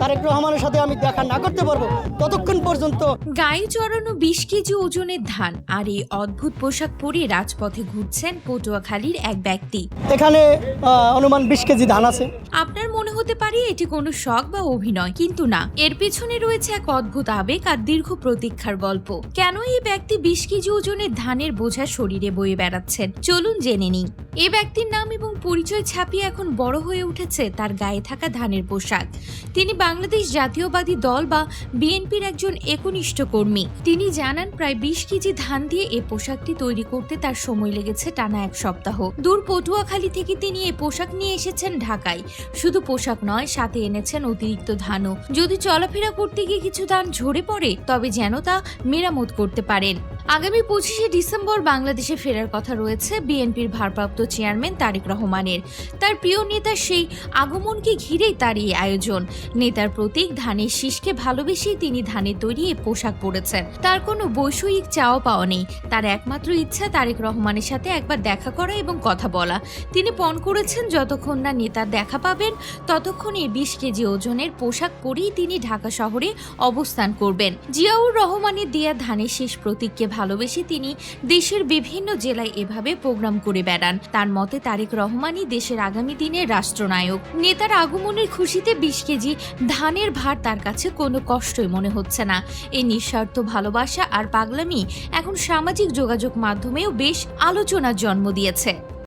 তারেক রহমানের সাথে আমি দেখা না করতে পারব। ততক্ষণ পর্যন্ত গায়ে চড়ানো বিশ কেজি ওজনের ধান আর এই অদ্ভুত পোশাক পরে রাজপথে ঘুরছেন পটুয়াখালীর এক ব্যক্তি। এখানে অনুমান বিশ কেজি ধান আছে। আপনার হতে পারে এটি কোনো শখ বা অভিনয়, কিন্তু না। এর পেছনে রয়েছে এক অদ্ভুত আবেগ আর দীর্ঘ প্রতীক্ষার গল্প। কেন এই ব্যক্তি বিশ কেজি ওজনের ধানের বোঝা শরীরে বয়ে বেড়াচ্ছেন? চলুন জেনে নিই। এ ব্যক্তির নাম এবং পরিচয় ছাপিয়ে এখন বড় হয়ে উঠেছে তার গায়ে থাকা ধানের পোশাক। তিনি বাংলাদেশ জাতীয়বাদী দল বা বিএনপির একজন একনিষ্ঠ কর্মী। তিনি জানান, প্রায় বিশ কেজি ধান দিয়ে এ পোশাকটি তৈরি করতে তার সময় লেগেছে টানা এক সপ্তাহ। দূর পটুয়াখালী থেকে তিনি এ পোশাক নিয়ে এসেছেন ঢাকায়। শুধু পোশাক নয়, সাথে এনেছেন অতিরিক্ত ধানও। যদি চলাফেরা করতে গিয়ে কিছু ধান ঝরে পড়ে, তবে যেন তা মেরামত করতে পারেন। আগামী পঁচিশে ডিসেম্বর বাংলাদেশে ফেরার কথা রয়েছে বিএনপির ভারপ্রাপ্ত চেয়ারম্যান তারেক রহমানের। তার প্রিয় নেতার সেই আগমনকে ঘিরেই তার এই আয়োজন। নেতার প্রতীক ধানের শীষকে ভালোবেসেই তিনি ধানের তৈরি পোশাক পরেছেন। তার কোনো বৈষয়িক চাওয়া পাওয়া নেই। তার একমাত্র ইচ্ছা তারেক রহমানের সাথে একবার দেখা করা এবং কথা বলা। তিনি পণ করেছেন, যতক্ষণ না নেতার দেখা পাবেন, ততক্ষণ বিশ কেজি ওজনের পোশাক পরেই তিনি ঢাকা শহরে অবস্থান করবেন। জিয়াউর রহমানের দেয়া ধানের শেষ প্রতীককে ভালোবেসে তিনি দেশের বিভিন্ন জেলায় এভাবে প্রোগ্রাম করে বেড়ান। তার মতে, তারেক রহমানই দেশের আগামী দিনের রাষ্ট্রনায়ক। নেতার আগমনের খুশিতে বিশ কেজি ধানের ভার তার কাছে কোনো কষ্টই মনে হচ্ছে না। এই নিঃস্বার্থ ভালোবাসা আর পাগলামি এখন সামাজিক যোগাযোগ মাধ্যমেও বেশ আলোচনার জন্ম দিয়েছে।